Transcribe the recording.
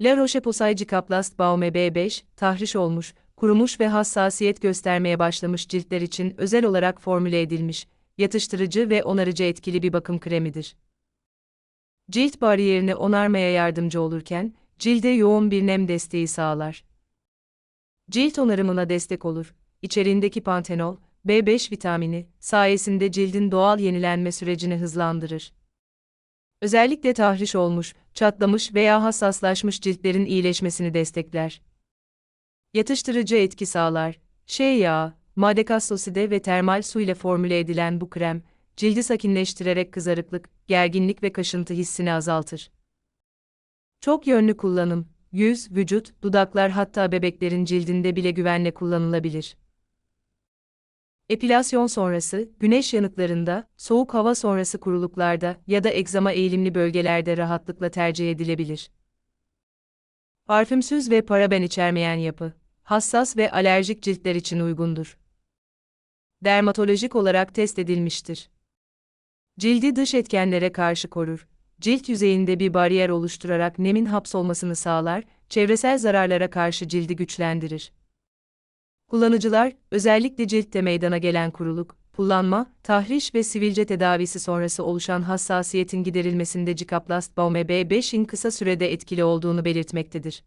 La Roche-Posay Cicaplast Baume B5, tahriş olmuş, kurumuş ve hassasiyet göstermeye başlamış ciltler için özel olarak formüle edilmiş, yatıştırıcı ve onarıcı etkili bir bakım kremidir. Cilt bariyerini onarmaya yardımcı olurken, cilde yoğun bir nem desteği sağlar. Cilt onarımına destek olur. İçeriğindeki pantenol, B5 vitamini sayesinde cildin doğal yenilenme sürecini hızlandırır. Özellikle tahriş olmuş, çatlamış veya hassaslaşmış ciltlerin iyileşmesini destekler. Yatıştırıcı etki sağlar. Şey yağı, madekassoside ve termal su ile formüle edilen bu krem, cildi sakinleştirerek kızarıklık, gerginlik ve kaşıntı hissini azaltır. Çok yönlü kullanım, yüz, vücut, dudaklar hatta bebeklerin cildinde bile güvenle kullanılabilir. Epilasyon sonrası, güneş yanıklarında, soğuk hava sonrası kuruluklarda ya da egzama eğilimli bölgelerde rahatlıkla tercih edilebilir. Parfümsüz ve paraben içermeyen yapı, hassas ve alerjik ciltler için uygundur. Dermatolojik olarak test edilmiştir. Cildi dış etkenlere karşı korur. Cilt yüzeyinde bir bariyer oluşturarak nemin hapsolmasını sağlar, çevresel zararlara karşı cildi güçlendirir. Kullanıcılar, özellikle ciltte meydana gelen kuruluk, kullanma, tahriş ve sivilce tedavisi sonrası oluşan hassasiyetin giderilmesinde Cicaplast Baume B5'in kısa sürede etkili olduğunu belirtmektedir.